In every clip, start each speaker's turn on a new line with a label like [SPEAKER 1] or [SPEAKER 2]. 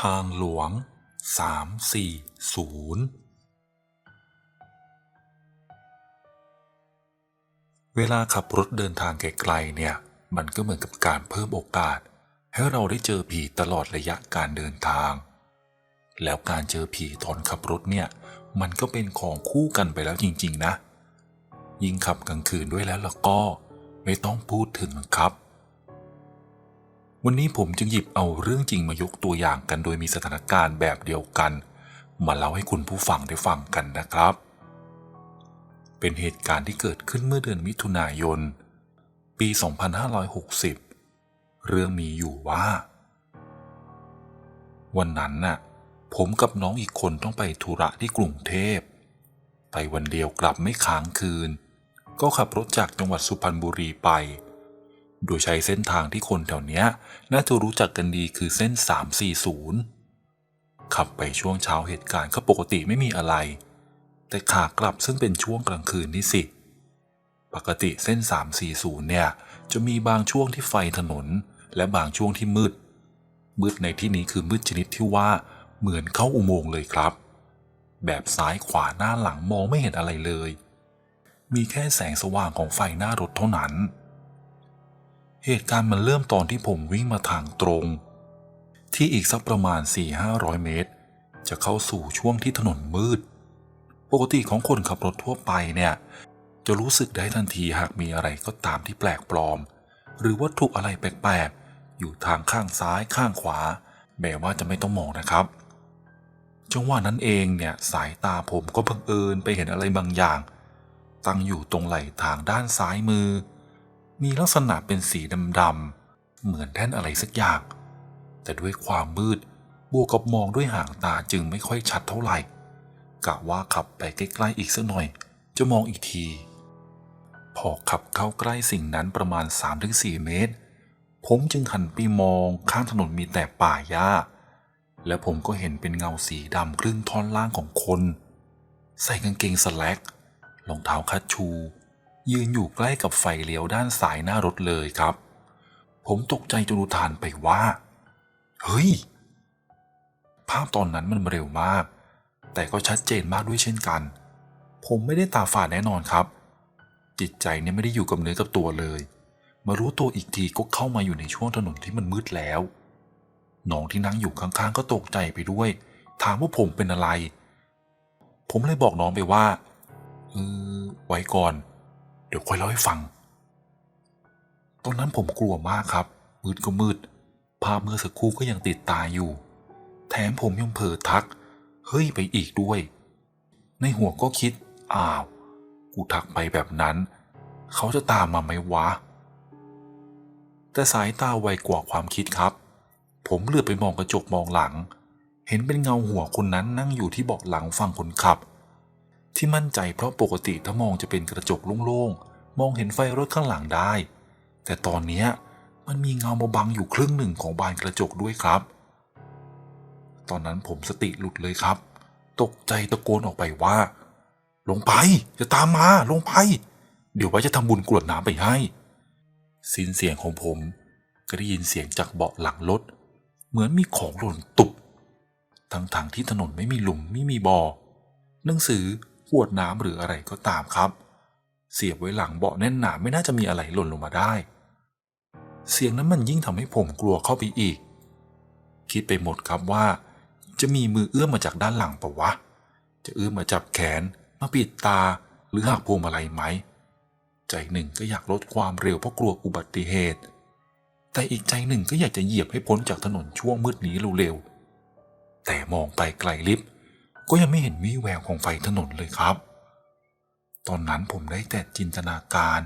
[SPEAKER 1] ทางหลวง 340 เวลาขับรถเดินทางไกลๆเนี่ย มันก็เหมือนกับการเพิ่มโอกาส ให้เราได้เจอผีตลอดระยะการเดินทาง แล้วการเจอผีตอนขับรถเนี่ย มันก็เป็นของคู่กันไปแล้วจริง ๆ นะ ยิ่งขับกลางคืนด้วยแล้วแล้วก็ไม่ต้องพูดถึงครับ วันนี้ผมจึงหยิบเอาเรื่องจริงมายกตัวอย่างกันโดยมีสถานการณ์แบบเดียวกัน มาเล่าให้คุณผู้ฟังได้ฟังกันนะครับ เป็นเหตุการณ์ที่เกิดขึ้นเมื่อเดือนมิถุนายน ปี 2560 เรื่องมีอยู่ว่า วันนั้นน่ะผมกับน้องอีกคนต้องไปธุระที่กรุงเทพ ไปวันเดียวกลับไม่ค้างคืน ก็ขับรถจากจังหวัดสุพรรณบุรีไป โดยใช้เส้นทางที่คนแถวเนี้ยน่าจะรู้จักกันดีคือเส้น 340 ขับไปช่วงเช้าเหตุการณ์ก็ปกติไม่มีอะไร แต่ขากลับซึ่งเป็นช่วงกลางคืนนี่สิ ปกติเส้น 340 เนี่ย จะมีบางช่วงที่ไฟถนน และบางช่วงที่มืด มืดในที่นี้คือมืดชนิดที่ว่าเหมือนเข้าอุโมงค์เลยครับ แบบซ้ายขวาหน้าหลังมองไม่เห็นอะไรเลย มีแค่แสงสว่างของไฟหน้ารถเท่านั้น เหตุการณ์มันเริ่มตอนที่ผมวิ่งมาทางตรง ที่อีกสักประมาณ 4-500 เมตร จะเข้าสู่ช่วงที่ถนนมืด ปกติของคนขับรถทั่วไปเนี่ย จะรู้สึกได้ทันทีหากมีอะไรก็ตามที่แปลกปลอม หรือวัตถุอะไรแปลกๆ อยู่ทางข้างซ้ายข้างขวา แม้ว่าจะไม่ต้องมองนะครับ จังหวะนั้นเองเนี่ยสายตาผมก็บังเอิญไปเห็นอะไรบางอย่าง ตั้งอยู่ตรงไหล่ทางด้านซ้ายมือ มีลักษณะเป็นสีดำๆเหมือนแท่นอะไรสักอย่าง แต่ด้วยความมืดบวกกับมองด้วยห่างตาจึงไม่ค่อยชัดเท่าไหร่กะว่าขับไปใกล้ๆอีกสักหน่อย จะมองอีกที พอขับเข้าใกล้สิ่งนั้นประมาณ 3-4 เมตร ผมจึงหันไปมองข้างถนนมีแต่ป่าหญ้า และผมก็เห็นเป็นเงาสีดำครึ่งท่อนล่างของคน ใส่กางเกงสแลกรองเท้าคัชชู ยืนอยู่ใกล้กับไฟเลี้ยวด้านซ้ายหน้ารถเลยครับ ผมตกใจจนอุทานไปว่า เฮ้ย ภาพตอนนั้นมันเร็วมาก แต่ก็ชัดเจนมากด้วยเช่นกัน ผมไม่ได้ตาฝาดแน่นอนครับ จิตใจเนี่ยไม่ได้อยู่กับเนื้อกับตัวเลย มารู้ตัวอีกทีก็เข้ามาอยู่ในช่วงถนนที่มันมืดแล้วน้องที่นั่งอยู่ข้างๆ ก็ตกใจไปด้วย ถามว่าผมเป็นอะไร ผมเลยบอกน้องไปว่าเออไว้ก่อน เดี๋ยวค่อยเล่าให้ฟัง ตอนนั้นผมกลัวมากครับ มืดก็มืด ภาพเมื่อสักครู่ก็ยังติดตาอยู่ แถมผมยังเผลอทัก เฮ้ยไปอีกด้วย ในหัวก็คิด อ้าว กูทักไปแบบนั้น เขาจะตามมาไหมวะ แต่สายตาไวกว่าความคิดครับ ผมเลือบไปมองกระจกมองหลัง เห็นเป็นเงาหัวคนนั้นนั่งอยู่ที่เบาะหลังฝั่งคนขับ ที่มั่นใจเพราะปกติถ้ามองจะเป็นกระจกโล่งๆ มองเห็นไฟรถข้างหลังได้ แต่ตอนนี้มันมีเงามาบังอยู่ครึ่งหนึ่งของบานกระจกด้วยครับ ตอนนั้นผมสติหลุดเลยครับ ตกใจตะโกนออกไปว่า ลงไปจะตามมาลงไป เดี๋ยวไว้จะทำบุญกรวดน้ำไปให้สิ้นเสียงของผมก็ได้ยินเสียงจากเบาะหลังรถ เหมือนมีของหล่นตุบทั้งทางๆที่ถนนไม่มีหลุมไม่มีบ่อหนังสือ ขวดน้ำหรืออะไรก็ตามครับ เสียบไว้หลังเบาะแน่นหนาไม่น่าจะมีอะไรหล่นลงมาได้ เสียงนั้นมันยิ่งทำให้ผมกลัวเข้าไปอีก คิดไปหมดครับว่า จะมีมือเอื้อมมาจากด้านหลังปะวะ จะเอื้อมมาจับแขน มาปิดตาหรือหักพวงมาลัยไหม ใจหนึ่งก็อยากลดความเร็วเพราะกลัวอุบัติเหตุ แต่อีกใจหนึ่งก็อยากจะเหยียบให้พ้นจากถนนช่วงมืดนี้เร็วๆแต่มองไปไกลลิฟต์ ก็ยังไม่เห็นวี่แววของไฟถนนเลยครับ ตอนนั้นผมได้แต่จินตนาการ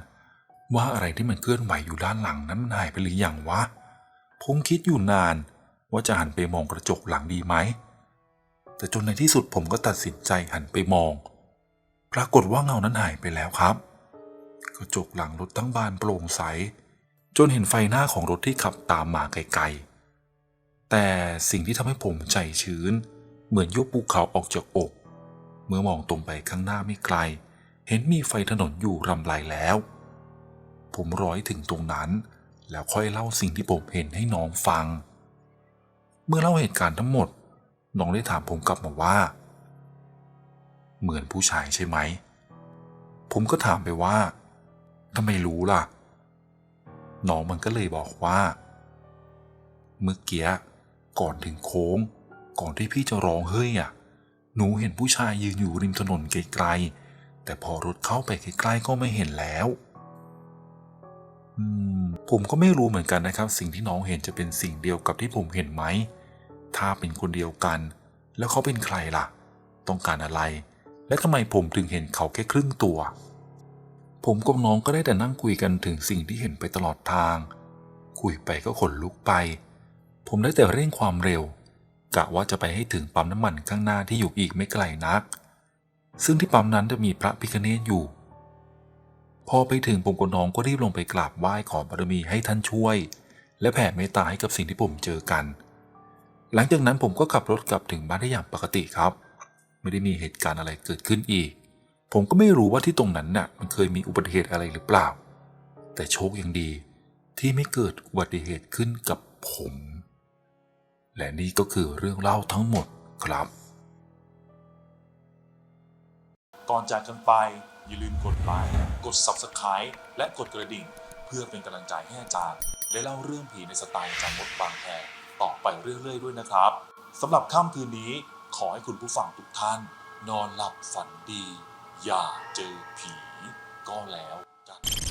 [SPEAKER 1] ว่าอะไรที่มันเคลื่อนไหวอยู่ด้านหลังนั้นมันหายไปหรือยังวะ ผมคิดอยู่นานว่าจะหันไปมองกระจกหลังดีไหม แต่จนในที่สุดผมก็ตัดสินใจหันไปมอง ปรากฏว่าเงานั้นหายไปแล้วครับ กระจกหลังรถทั้งบานโปร่งใส จนเห็นไฟหน้าของรถที่ขับตามมาไกลๆ แต่สิ่งที่ทำให้ผมใจชื้น เหมือนยกภูเขาออกจากอก เมื่อมองตรงไปข้างหน้าไม่ไกล เห็นมีไฟถนนอยู่รำไรแล้ว ผมร้อยถึงตรงนั้น แล้วค่อยเล่าสิ่งที่ผมเห็นให้น้องฟัง เมื่อเล่าเหตุการณ์ทั้งหมด น้องได้ถามผมกลับมาว่า เหมือนผู้ชายใช่ไหม ผมก็ถามไปว่าทำไมรู้ล่ะ น้องมันก็เลยบอกว่า เมื่อกี้ก่อนถึงโค้ง ก่อนที่พี่จะร้องเฮ้ยอะ หนูเห็นผู้ชายยืนอยู่ริมถนนไกลๆ แต่พอรถเข้าไปใกล้ๆก็ไม่เห็นแล้ว อืม ผมก็ไม่รู้เหมือนกันนะครับ สิ่งที่น้องเห็นจะเป็นสิ่งเดียวกับที่ผมเห็นไหม ถ้าเป็นคนเดียวกัน แล้วเขาเป็นใครล่ะ ต้องการอะไร และทำไมผมถึงเห็นเขาแค่ครึ่งตัว ผมกับน้องก็ได้แต่นั่งคุยกันถึงสิ่งที่เห็นไปตลอดทาง คุยไปก็ขนลุกไป ผมได้แต่เร่งความเร็ว กะว่าจะไปให้ถึงปั๊มน้ำมันข้างหน้าที่อยู่อีกไม่ไกลนัก ซึ่งที่ปั๊มนั้นจะมีพระพิคเนตอยู่ พอไปถึงผมกับน้องก็รีบลงไปกราบไหว้ขอบารมีให้ท่านช่วย และแผ่เมตตาให้กับสิ่งที่ผมเจอกัน หลังจากนั้นผมก็ขับรถกลับถึงบ้านได้อย่างปกติครับ ไม่ได้มีเหตุการณ์อะไรเกิดขึ้นอีก ผมก็ไม่รู้ว่าที่ตรงนั้นน่ะ มันเคยมีอุบัติเหตุอะไรหรือเปล่า แต่โชคยังดีที่ไม่เกิดอุบัติเหตุขึ้นกับผม และนี่ก็คือเรื่องเล่าทั้งหมดครับ ก่อนจากกันไป อย่าลืมกดไลค์กด Subscribe และกดกระดิ่ง เพื่อเป็นกำลังใจให้อาจารย์ ได้เล่าเรื่องผีในสไตล์จารย์มดบางแพรต่อไปเรื่อยๆด้วยนะครับสำหรับค่ำคืนนี้ขอให้คุณผู้ฟังทุกท่าน นอนหลับฝันดี อย่าเจอผีก็แล้วกัน